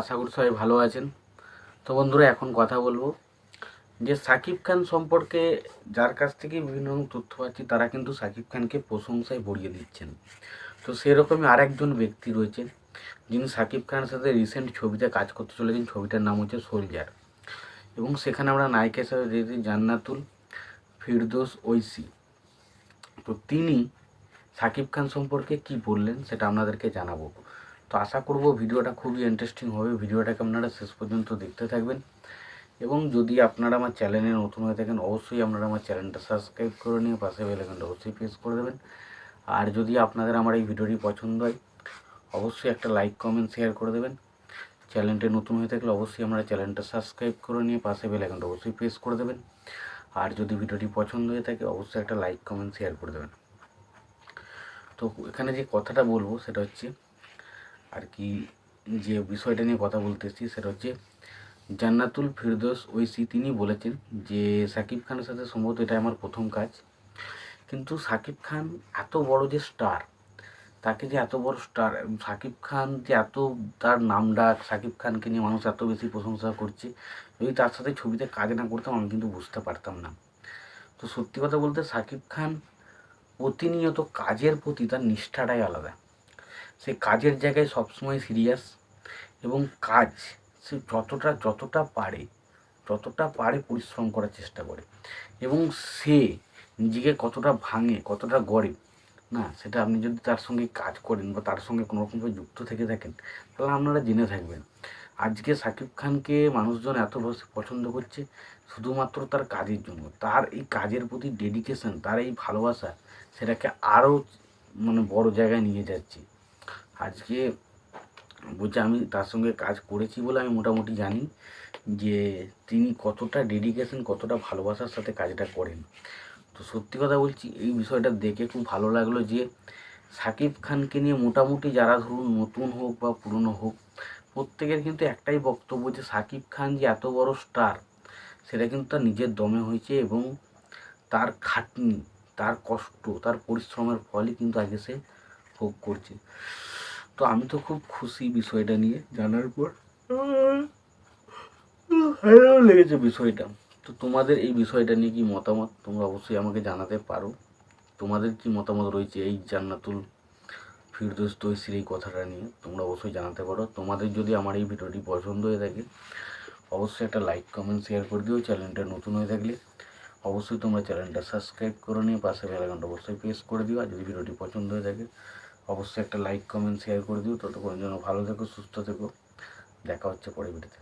আশা করি সবাই ভালো আছেন। তো বন্ধুরা, এখন কথা বলব যে সাকিব খান সম্পর্কে যার কাছ থেকে বিভিন্ন রকম তথ্য পাচ্ছি, তারা কিন্তু সাকিব খানকে প্রশংসায় ভরিয়ে দিচ্ছেন। তো সেরকমই আরেকজন ব্যক্তি রয়েছে, যিনি সাকিব খানের সাথে রিসেন্ট ছবিতে কাজ করতে চলেছেন, ছবিটার নাম হচ্ছে সোলজার। এবং সেখানে আমরা নায়িকা হিসাবে দেখেছি জান্নাতুল ফিরদোস ঐসি তো তিনি সাকিব খান সম্পর্কে কি বললেন, সেটা আপনাদেরকে জানাব। তো আশা করব ভিডিওটা খুবই ইন্টারেস্টিং হবে। ভিডিওটাকে আপনারা শেষ পর্যন্ত দেখতে থাকবেন। এবং যদি আপনারা আমার চ্যানেলে নতুন হয়ে থাকেন, অবশ্যই আপনারা আমার চ্যানেলটা সাবস্ক্রাইব করে নিয়ে পাশে বেলাইকনটা অবশ্যই প্রেস করে দেবেন। আর যদি আপনাদের আমার এই ভিডিওটি পছন্দ হয়, অবশ্যই একটা লাইক কমেন্ট শেয়ার করে দেবেন। চ্যানেলটি নতুন হয়ে থাকলে অবশ্যই আমরা চ্যানেলটা সাবস্ক্রাইব করে নিয়ে পাশে বেলাইকনটা অবশ্যই প্রেস করে দেবেন। আর যদি ভিডিওটি পছন্দ হয়ে থাকে, অবশ্যই একটা লাইক কমেন্ট শেয়ার করে দেবেন। তো এখানে যে কথাটা বলব, সেটা হচ্ছে আর কি যে বিষয়টা নিয়ে কথা বলতেছি সেটা হচ্ছে জান্নাতুল ফিরদোস ঐসি তিনি বলেছেন যে, সাকিব খানের সাথে সম্ভবত এটা আমার প্রথম কাজ। কিন্তু সাকিব খান এত বড় যে স্টার, তাকে যে এত বড় স্টার সাকিব খান যে এত, তার নাম ডাক সাকিব খানকে নিয়ে মানুষ এত বেশি প্রশংসা করছে, যদি তার সাথে ছবিতে কাজ না করতাম আমি কিন্তু বুঝতে পারতাম না। তো সত্যি কথা বলতে সাকিব খান প্রতিনিয়ত কাজের প্রতি তার নিষ্ঠাটাই আলাদা। সে কাজের জায়গায় সবসময় সিরিয়াস এবং কাজ সে যতটা যতটা পারে যতটা পারে পরিশ্রম করার চেষ্টা করে। এবং সে নিজেকে কতটা ভাঙে, কতটা গড়ে, না, সেটা আপনি যদি তার সঙ্গে কাজ করেন বা তার সঙ্গে কোনো রকমভাবে যুক্ত থেকে থাকেন, তাহলে আপনারা জেনে থাকবেন। আজকে সাকিব খানকে মানুষজন এত বেশি পছন্দ করছে শুধুমাত্র তার কাজের জন্য। তার এই কাজের প্রতি ডেডিকেশন তার এই ভালোবাসা, সেটাকে আরও মানে বড় জায়গায় নিয়ে যাচ্ছে। আজকে বলছে আমি তার সঙ্গে কাজ করেছি বলে আমি মোটামুটি জানি যে তিনি কতটা ডেডিকেশন কতটা ভালোবাসার সাথে কাজটা করেন। তো সত্যি কথা বলছি, এই বিষয়টা দেখে খুব ভালো লাগল যে সাকিব খানকে নিয়ে মোটামুটি যারা ধরুন নতুন হোক বা পুরনো হোক, প্রত্যেকের কিন্তু একটাই বক্তব্য যে সাকিব খান যে এত বড় স্টার সেটা কিন্তু তার নিজের দমে হয়েছে এবং তার খাটনি, তার কষ্ট, তার পরিশ্রমের ফলই কিন্তু আগে সে ভোগ করছে। তো আমি তো খুব খুশি বিষয়টা নিয়ে জানার পর। ভালো লেগেছে বিষয়টা। তো তোমাদের এই বিষয়টা নিয়ে কি মতামত? তোমরা অবশ্যই আমাকে জানাতে পারো। তোমাদের কি মতামত রয়েছে এই জান্নাতুল ফিরদোস তৈসির এই কথাটা নিয়ে? তোমরা অবশ্যই জানাতে পারো। তোমাদের যদি আমার এই ভিডিওটি পছন্দ হয়ে থাকে অবশ্যই একটা লাইক কমেন্ট শেয়ার করে দিও। চ্যানেলটা নতুন হয়ে থাকলে অবশ্যই তোমরা চ্যানেলটা সাবস্ক্রাইব করে নিয়ে পাশে বেলাঘন্টা অবশ্যই প্রেস করে দিও। আর যদি ভিডিওটি পছন্দ হয়ে থাকে অবশ্যই একটা লাইক কমেন্ট শেয়ার করে দিও। ততক্ষণের জন্য ভালো থেকো, সুস্থ থেকো। দেখা হচ্ছে পরে ভিডিওতে